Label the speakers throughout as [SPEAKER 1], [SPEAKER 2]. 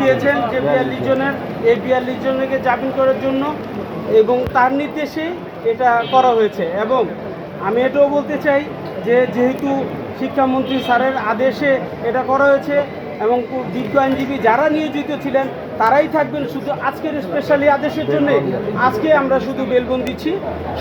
[SPEAKER 1] দিয়েছেন যে বিয়াল্লিশ জনের এই বিয়াল্লিশ জনকে জামিন করার জন্য এবং তার নির্দেশে এটা করা হয়েছে। এবং আমি এটাও বলতে চাই যে যেহেতু শিক্ষামন্ত্রী স্যারের আদেশে এটা করা হয়েছে এবং বিজ্ঞ আইনজীবী যারা নিয়োজিত ছিলেন তারাই থাকবেন শুধু আজকের স্পেশালি আদেশের জন্য। আজকে আমরা শুধু বেলবন দিচ্ছি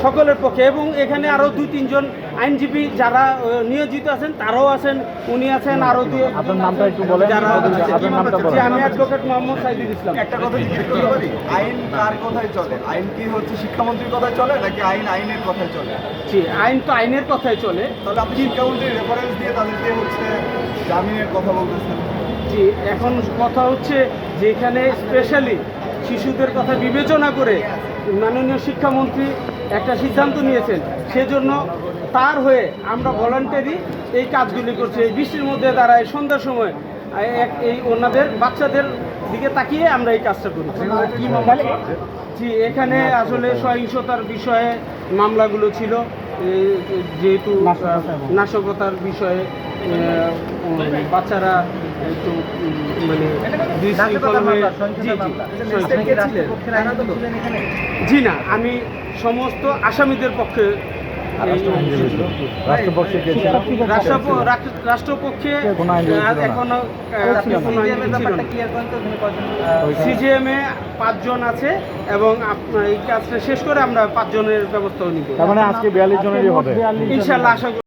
[SPEAKER 1] সকলের পক্ষে। এবং এখানে আরও দুই তিনজন আইনজীবী যারা নিয়োজিত আছেন তারাও আছেন উনি আছেন আরও দুই
[SPEAKER 2] আপনার নামটা একটু বলেন
[SPEAKER 1] যারা
[SPEAKER 2] আপনার নামটা
[SPEAKER 1] জি,
[SPEAKER 2] বলেন।
[SPEAKER 1] আমি অ্যাডভোকেট মোহাম্মদ সাইদুল ইসলাম।
[SPEAKER 3] একটা কথা জিজ্ঞেস করতে পারি? আইন কার কথায় চলে? আইন কি হচ্ছে শিক্ষামন্ত্রীর কথায় চলে নাকি আইন আইনের কথায় চলে?
[SPEAKER 1] জি আইন তো আইনের কথাই চলে।
[SPEAKER 3] তাহলে আপনি শিক্ষামন্ত্রীর রেফারেন্স দিয়ে তাদেরকে হচ্ছে জামিনের কথা বলতেছেন।
[SPEAKER 1] জি, এখন কথা হচ্ছে যে এখানে স্পেশালি শিশুদের কথা বিবেচনা করে মাননীয় শিক্ষামন্ত্রী একটা সিদ্ধান্ত নিয়েছেন। সেজন্য তার হয়ে আমরা ভলান্টারি এই কাজগুলি করছি। এই বৃষ্টির মধ্যে দাঁড়ায় সন্ধ্যার সময় এই- ওনাদের বাচ্চাদের দিকে তাকিয়ে আমরা এই কাজটা করি। জি, এখানে আসলে সহিংসতার বিষয়ে মামলাগুলো ছিল। যেহেতু নাশকতার বিষয়ে বাচ্চারা মানে জি, জি, সহিংসতা। জি না আমি সমস্ত আসামিদের পক্ষে
[SPEAKER 2] রাষ্ট্রপক্ষে?
[SPEAKER 1] এখনও। সিজিএম এ পাঁচজন আছে এবং এই কাজটা শেষ করে আমরা পাঁচজনের ব্যবস্থাও নিব।
[SPEAKER 2] মানে আজকে বিয়াল্লিশ জনেরই হবে।
[SPEAKER 1] ইনশাল্লাহ আশা করি